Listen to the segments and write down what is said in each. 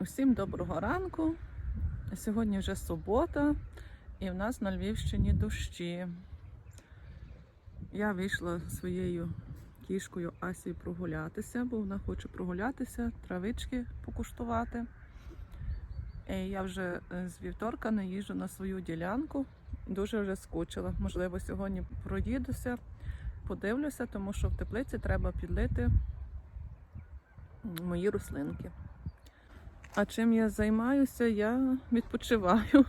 Усім доброго ранку. Сьогодні вже субота, і в нас на Львівщині дощі. Я вийшла своєю кішкою Асією прогулятися, бо вона хоче прогулятися, травички покуштувати. І я вже е, з вівторка не їжджу на свою ділянку. Дуже вже скучила. Можливо, сьогодні проїдуся, подивлюся, тому що в теплиці треба підлити мої рослинки. А чим я займаюся? Я відпочиваю.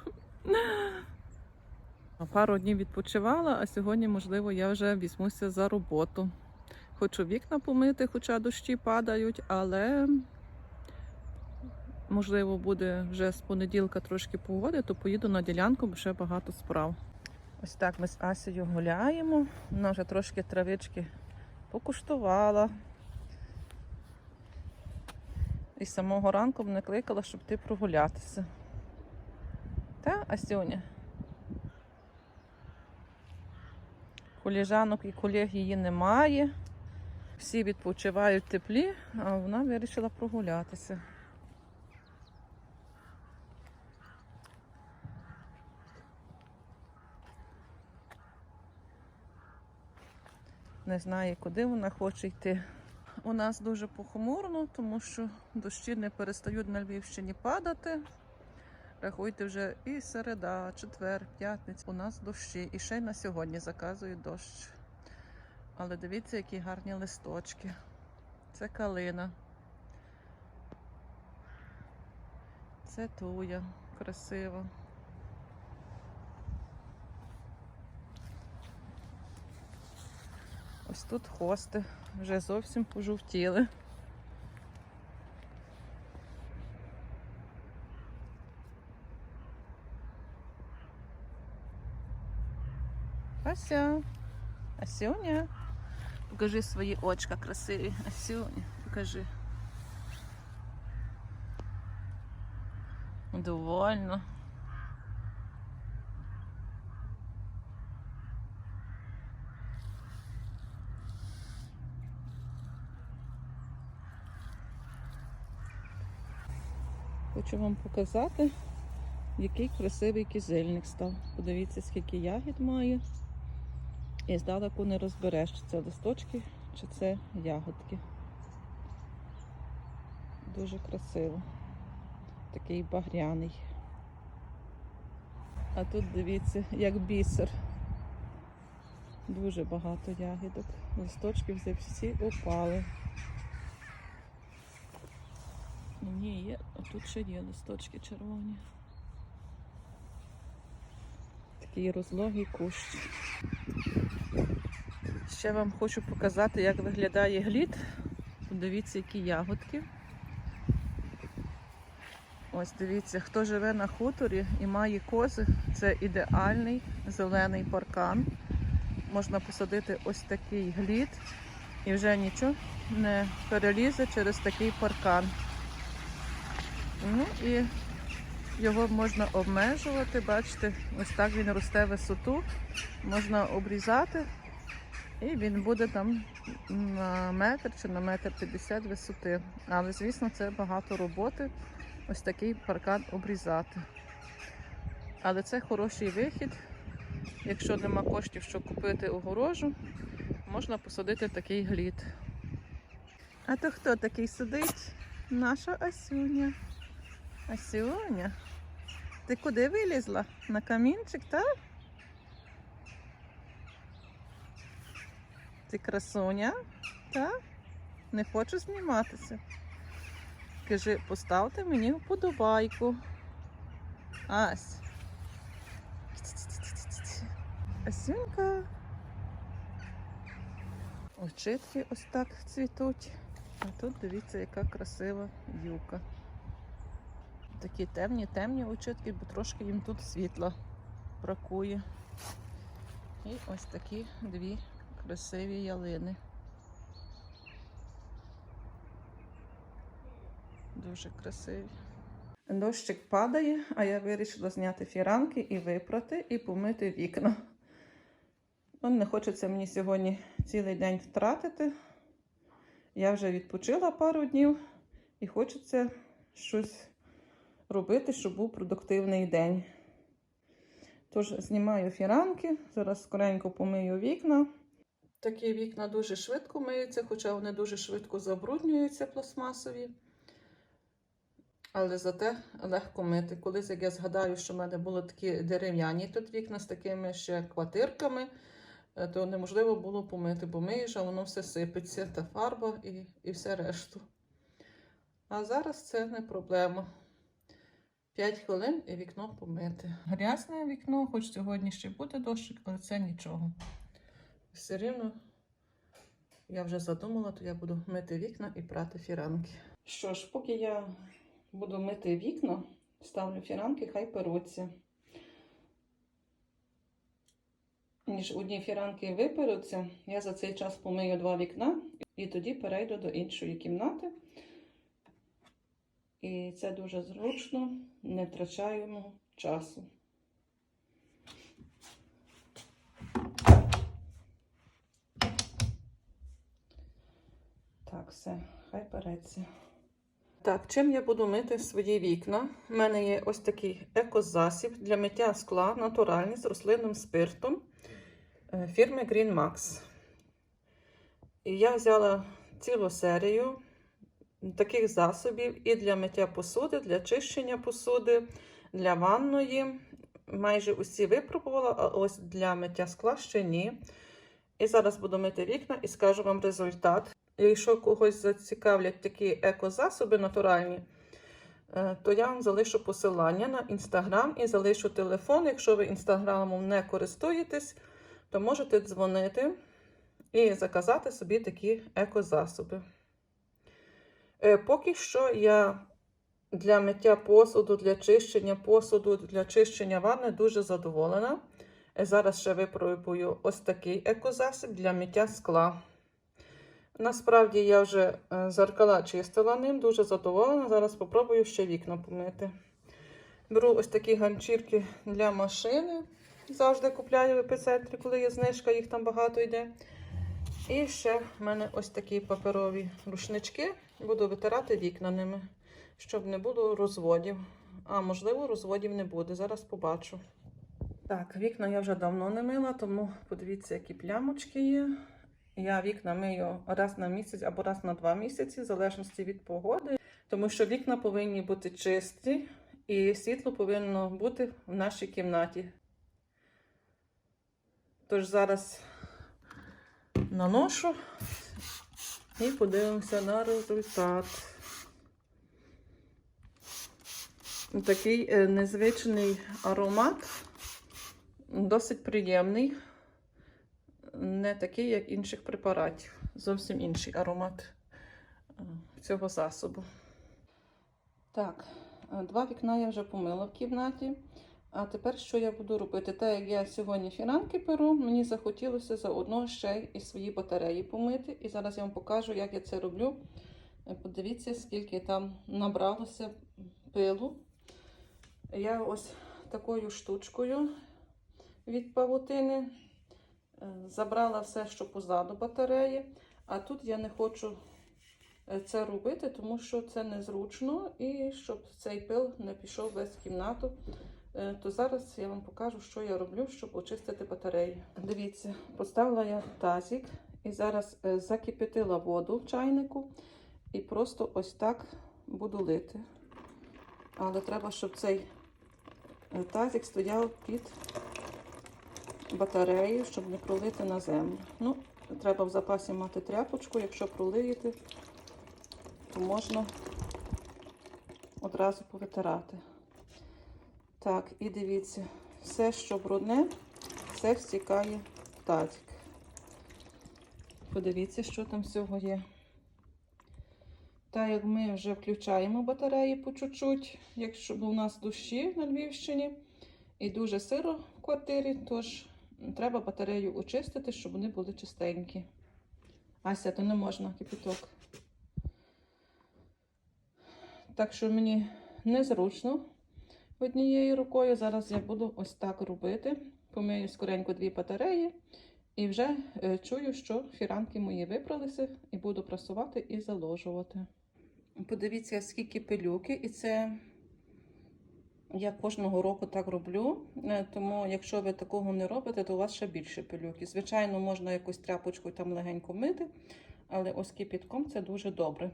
Пару днів відпочивала, а сьогодні, можливо, я вже візьмуся за роботу. Хочу вікна помити, хоча дощі падають, але можливо буде вже з понеділка трошки погоди, то поїду на ділянку, бо ще багато справ. Ось так ми з Асією гуляємо. Вона вже трошки травички покуштувала. І з самого ранку мене кликала, щоб ти прогулятися. Та, Асюня? Коліжанок і колег її немає. Всі відпочивають в теплі, а вона вирішила прогулятися. Не знає, куди вона хоче йти. У нас дуже похмурно, тому що дощі не перестають на Львівщині падати. Рахуйте вже і середа, четвер, п'ятниця. У нас дощі. І ще й на сьогодні заказують дощ. Але дивіться, які гарні листочки. Це калина. Це туя. Красиво. Ось тут хости вже зовсім пожовтіли. Ася, Асюня. Покажи свої очка красиві. Асюня, покажи. Довольно. Хочу вам показати, який красивий кізельник став. Подивіться, скільки ягід має. І здалеку не розбереш, чи це листочки, чи це ягодки. Дуже красиво. Такий багряний. А тут дивіться, як бісер. Дуже багато ягідок. Листочки вже всі опали. Ні, є, а тут ще є листочки червоні. Такий розлогий кущ. Ще вам хочу показати, як виглядає глід. Подивіться, які ягодки. Ось дивіться, хто живе на хуторі і має кози, це ідеальний зелений паркан. Можна посадити ось такий глід і вже нічого не перелізе через такий паркан. Ну і його можна обмежувати, бачите, ось так він росте висоту, можна обрізати, і він буде там на метр чи на метр п'ятдесят висоти. Але, звісно, це багато роботи, ось такий паркан обрізати. Але це хороший вихід. Якщо нема коштів, щоб купити огорожу, можна посадити такий глід. А то хто такий сидить? Наша Асюня. Асюня, ти куди вилізла? На камінчик, так? Ти красуня, так? Не хочу зніматися. Кажи, поставте мені вподобайку. Ась. Асюнька. Очитки ось так цвітуть. А тут дивіться, яка красива юка. Такі темні, темні очитки, бо трошки їм тут світла бракує. І ось такі дві красиві ялини. Дуже красиві. Дощик падає, а я вирішила зняти фіранки і випрати, і помити вікна. Ну, не хочеться мені сьогодні цілий день втратити. Я вже відпочила пару днів і хочеться щось робити, щоб був продуктивний день. Тож знімаю фіранки, зараз скоренько помию вікна. Такі вікна дуже швидко миються, хоча вони дуже швидко забруднюються пластмасові. Але зате легко мити. Колись, як я згадаю, що в мене були такі дерев'яні тут вікна з такими ще квартирками, е, то неможливо було помити, бо миєш, а воно все сипеться, та фарба і, і все решту. А зараз це не проблема. 5 хвилин і вікно помити. Грязне вікно, хоч сьогодні ще буде дощик, але це нічого. Все рівно я вже задумала, то я буду мити вікна і прати фіранки. Що ж, поки я буду мити вікна, ставлю фіранки, хай перуться. Ніж одні фіранки виперуться, я за цей час помию два вікна і тоді перейду до іншої кімнати. І це дуже зручно, не втрачаємо часу. Так, все, хай переться. Так, чим я буду мити свої вікна? У мене є ось такий екозасіб для миття скла натуральний з рослинним спиртом е, фірми Green Max. І я взяла цілу серію таких засобів і для миття посуди, для чищення посуди, для ванної. Майже усі випробувала, а ось для миття скла ще ні. І зараз буду мити вікна і скажу вам результат. Якщо когось зацікавлять такі екозасоби натуральні, е, то я вам залишу посилання на інстаграм і залишу телефон. Якщо ви інстаграмом не користуєтесь, то можете дзвонити і заказати собі такі екозасоби. Е, Поки що я для миття посуду, для чищення посуду, для чищення ванни дуже задоволена. Е, Зараз ще випробую ось такий екозасіб для миття скла. Насправді я вже е, зеркала чистила ним, дуже задоволена. Зараз спробую ще вікна помити. Беру ось такі ганчірки для машини. Завжди купляю в епіцентрі, коли є знижка, їх там багато йде. І ще в мене ось такі паперові рушнички. Буду витирати вікна ними, щоб не було розводів. А можливо, розводів не буде. Зараз побачу. Так, вікна я вже давно не мила, тому подивіться, які плямочки є. Я вікна мию раз на місяць або раз на два місяці, в залежності від погоди, тому що вікна повинні бути чисті і світло повинно бути в нашій кімнаті. Тож зараз наношу і подивимося на результат. Такий е, незвичний аромат, досить приємний не такий, як інших препаратів. Зовсім інший аромат е, цього засобу. Так, е, два вікна я вже помила в кімнаті. А тепер що я буду робити? Так як я сьогодні фіранки перу, мені захотілося заодно ще і свої батареї помити. І зараз я вам покажу, як я це роблю. Е, Подивіться, скільки там набралося пилу. Я ось такою штучкою від павутини забрала все, що позаду батареї, а тут я не хочу е, це робити, тому що це незручно і щоб цей пил не пішов весь в кімнату. Е, То зараз я вам покажу, що я роблю, щоб очистити батареї. Дивіться, поставила я тазик і зараз е, закипятила воду в чайнику і просто ось так буду лити. Але треба, щоб цей е, тазик стояв під батарею, щоб не пролити на землю. Ну, треба в запасі мати тряпочку, якщо пролиєте, то можна одразу повитирати. Так, і дивіться, все, що брудне, все стікає в тазик. Подивіться, що там всього є. Так як ми вже включаємо батареї по чуть-чуть, якщо у нас дощі на Львівщині і дуже сиро в квартирі, тож треба батарею очистити, щоб вони були чистенькі. Ася, то не можна кипяток. Так що мені незручно однією рукою. Зараз я буду ось так робити. Помию скоренько дві батареї. І вже е, чую, що фіранки мої випралися, і буду прасувати і заложувати. Подивіться, скільки пилюки, і це Я кожного року так роблю, е, тому якщо ви такого не робите, то у вас ще більше пилюки. Звичайно, можна якусь тряпочку там легенько мити, але ось кипятком це дуже добре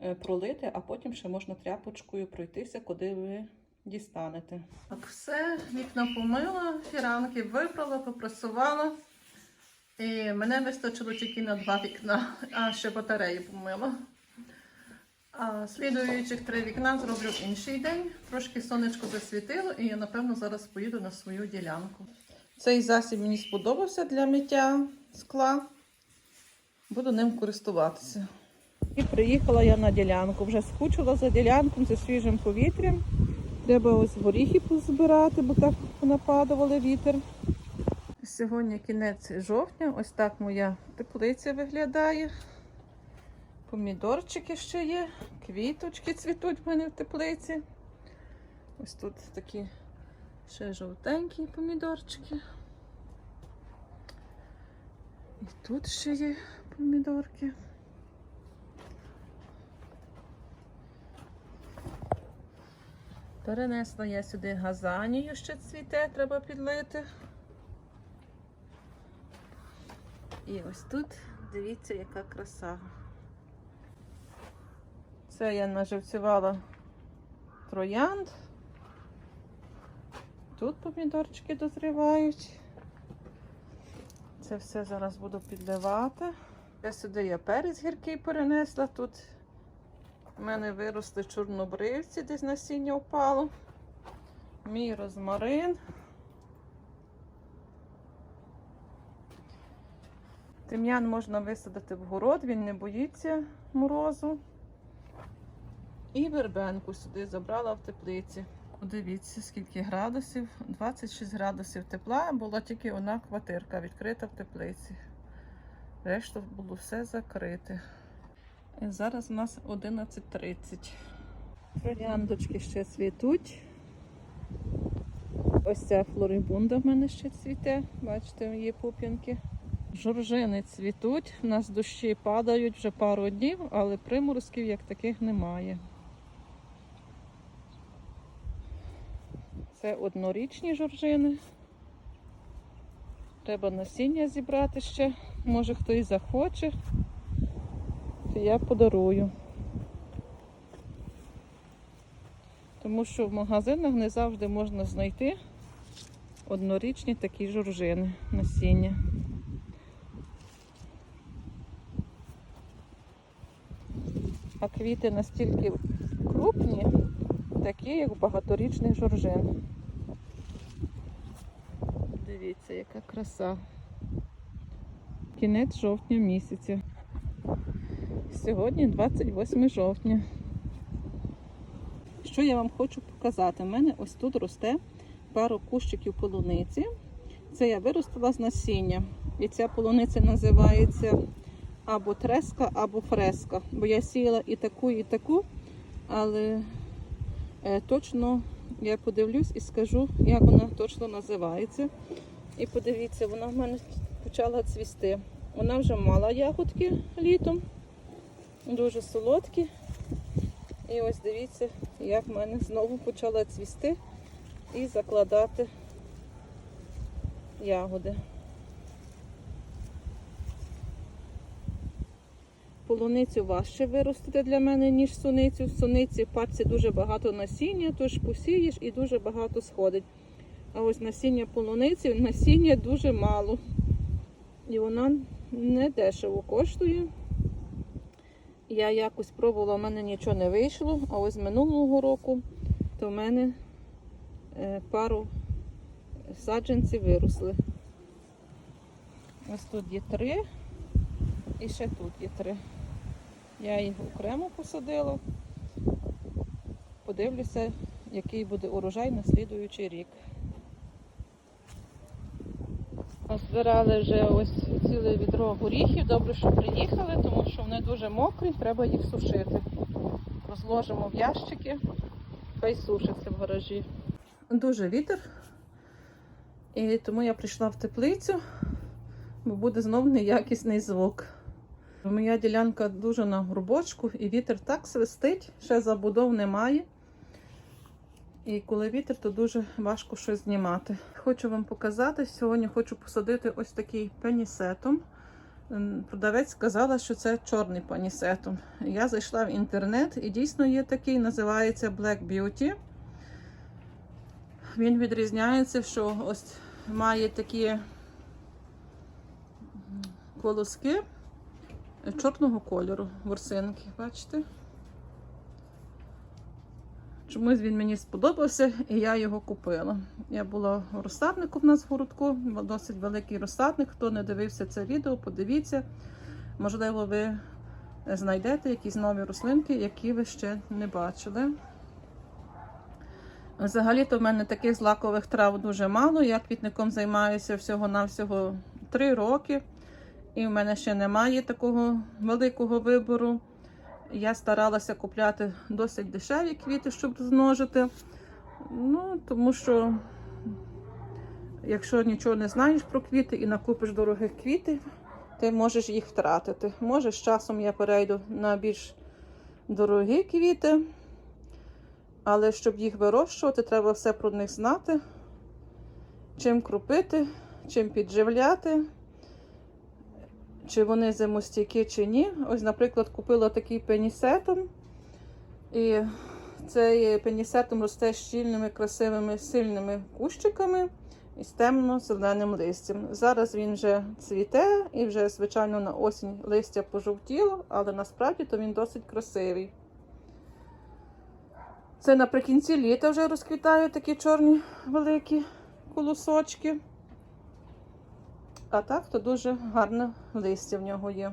е, пролити, а потім ще можна тряпочкою пройтися, куди ви дістанете. Так, все, вікна помила, фіранки випрала, попрасувала. І мене вистачило тільки на два вікна, а ще батареї помила. А слідуючих три вікна зроблю інший день. Трошки сонечко засвітило, і я напевно зараз поїду на свою ділянку. Цей засіб мені сподобався для миття скла. Буду ним користуватися. І приїхала я на ділянку. Вже скучила за ділянком, за свіжим повітрям. Треба ось горіхи позбирати, бо так нападували вітер. Сьогодні кінець жовтня. Ось так моя теплиця виглядає. Помідорчики ще є, квіточки цвітуть в мене в теплиці. Ось тут такі ще жовтенькі помідорчики. І тут ще є помідорки. Перенесла я сюди газанію, ще цвіте, треба підлити. І ось тут дивіться, яка краса. Це я наживцювала троянд. Тут помідорчики дозрівають. Це все зараз буду підливати. Я сюди я перець гіркий перенесла. Тут в мене виросли чорнобривці, десь насіння впало. Мій розмарин. Тим'ян можна висадити в город, він не боїться морозу. І вербенку сюди забрала в теплиці. Подивіться, скільки градусів. 26 градусів тепла. Була тільки одна квартирка відкрита в теплиці. Решта було все закрите. Зараз у нас 11.30. Трояндочки ще цвітуть. Ось ця флорибунда в мене ще цвіте. Бачите, є пуп'янки. Жоржини цвітуть. У нас дощі падають вже пару днів, але приморозків як таких немає. Це однорічні жоржини. Треба насіння зібрати ще. Може хтось захоче, то я подарую. Тому що в магазинах не завжди можна знайти однорічні такі жоржини насіння. А квіти настільки крупні, такі, як багаторічних жоржин. Дивіться, яка краса. Кінець жовтня місяця. Сьогодні 28 жовтня. Що я вам хочу показати? У мене ось тут росте пару кущиків полуниці. Це я виростила з насіння. І ця полуниця називається або треска, або фреска. Бо я сіяла і таку, і таку, але е, точно я подивлюсь і скажу, як вона точно називається. І подивіться, вона в мене почала цвісти. Вона вже мала ягодки літом, дуже солодкі. І ось дивіться, як в мене знову почала цвісти і закладати ягоди. Полуницю важче виростити для мене, ніж суницю. В суниці в пачці дуже багато насіння, тож посієш і дуже багато сходить. А ось насіння полуниці, насіння дуже мало. І вона не дешево коштує. Я якось пробувала, в мене нічого не вийшло, а ось минулого року то в мене е, пару саджанців виросли. Ось тут є три і ще тут є три. Я їх окремо посадила. Подивлюся, який буде урожай на слідуючий рік. Збирали вже ось ціле відро горіхів. Добре, що приїхали, тому що вони дуже мокрі, треба їх сушити. Розложимо в ящики, хай сушаться в гаражі. Дуже вітер. І тому я прийшла в теплицю, бо буде знов неякісний звук. Моя ділянка дуже на горбочку, і вітер так свистить, ще забудов немає. І коли вітер, то дуже важко щось знімати. Хочу вам показати. Сьогодні хочу посадити ось такий пенісетом. Продавець сказала, що це чорний панісетом. Я зайшла в інтернет і дійсно є такий, називається Black Beauty. Він відрізняється, що ось має такі колоски чорного кольору, ворсинки, бачите? Чомусь він мені сподобався, і я його купила. Я була у розсаднику в нас в городку, досить великий розсадник. Хто не дивився це відео, подивіться. Можливо, ви знайдете якісь нові рослинки, які ви ще не бачили. Взагалі-то в мене таких злакових трав дуже мало. Я квітником займаюся всього-навсього 3 роки, і в мене ще немає такого великого вибору. Я старалася купляти досить дешеві квіти, щоб розмножити. Ну, тому що, якщо нічого не знаєш про квіти і накупиш дорогих квітів, ти можеш їх втратити. Може, з часом я перейду на більш дорогі квіти, але щоб їх вирощувати, треба все про них знати, чим крупити, чим підживляти чи вони зимостійкі, чи ні. Ось, наприклад, купила такий пенісетом. І цей пенісетом росте щільними, красивими, сильними кущиками і з темно-зеленим листям. Зараз він вже цвіте і вже, звичайно, на осінь листя пожовтіло, але насправді то він досить красивий. Це наприкінці літа вже розквітають такі чорні великі колосочки. А так, то дуже гарне листя в нього є.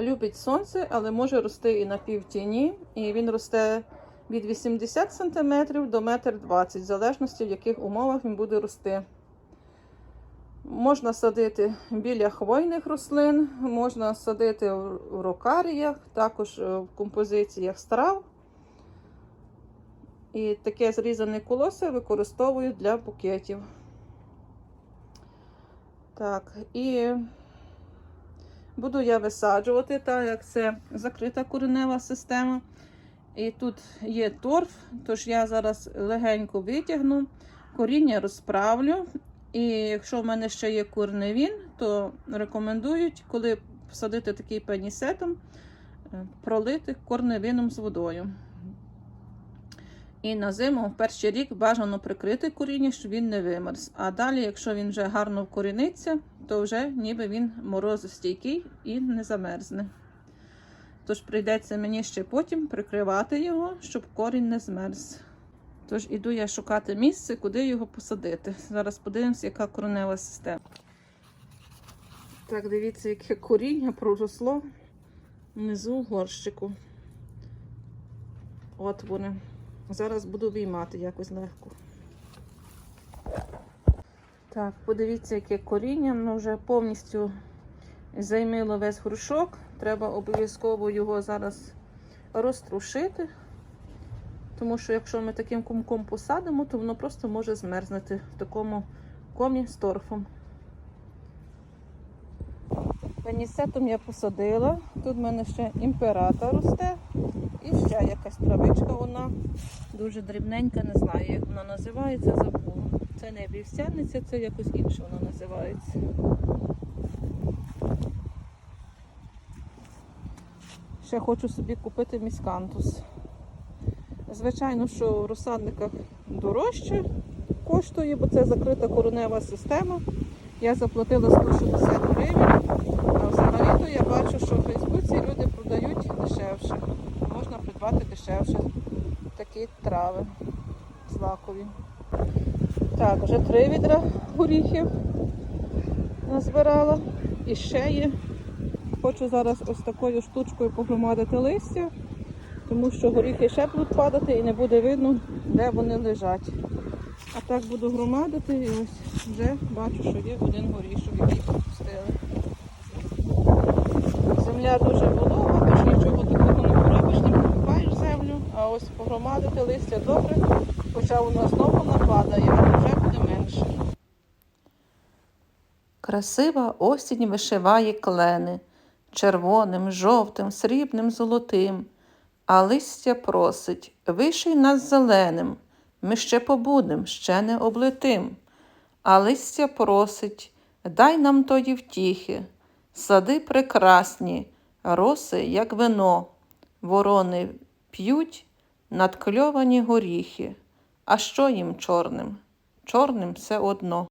Любить сонце, але може рости і на півтіні. І він росте від 80 см до 1,20 м, в залежності, в яких умовах він буде рости. Можна садити біля хвойних рослин, можна садити в рокаріях, також в композиціях страв. І таке зрізане колося використовують для букетів. Так, і буду я висаджувати, так як це закрита коренева система. І тут є торф, тож я зараз легенько витягну, коріння розправлю. І якщо в мене ще є корневін, то рекомендують, коли посадити такий пенісетом, пролити корневином з водою. І на зиму в перший рік бажано прикрити коріння, щоб він не вимерз. А далі, якщо він вже гарно вкоріниться, то вже ніби він морозостійкий і не замерзне. Тож прийдеться мені ще потім прикривати його, щоб корінь не змерз. Тож іду я шукати місце, куди його посадити. Зараз подивимося, яка коренева система. Так, дивіться, яке коріння проросло внизу горщику. От вони. Зараз буду виймати якось легко. Так, подивіться, яке коріння, воно вже повністю займило весь грушок. Треба обов'язково його зараз розтрушити. Тому що якщо ми таким кумком посадимо, то воно просто може змерзнути в такому комі з торфом. Пенісетом я посадила. Тут в мене ще імперата росте. Ще якась травичка, вона дуже дрібненька, не знаю, як вона називається, забула. Це не вівсяниця, це якось інше вона називається. Ще хочу собі купити міскантус. Звичайно, що в розсадниках дорожче коштує, бо це закрита коренева система. Я заплатила 160 гривень, а взагалі-то я бачу, що в Фейсбуці люди продають дешевше можна придбати дешевше такі трави злакові. Так, вже три відра горіхів назбирала. І ще є. Хочу зараз ось такою штучкою погромадити листя, тому що горіхи ще будуть падати і не буде видно, де вони лежать. А так буду громадити і ось вже бачу, що є один горішок, який пропустили. Земля дуже волога, тож нічого такого не поробиш, не покупаєш землю, а ось листя. Добре, хоча воно знову нападає, але вже буде менше. Красива осінь вишиває клени червоним, жовтим, срібним, золотим, А листя просить, виший нас зеленим, ми ще побудем, ще не облетим. А листя просить, дай нам тої втіхи, сади прекрасні, роси, як вино, ворони п'ють надкльовані горіхи. А що їм чорним? Чорним все одно.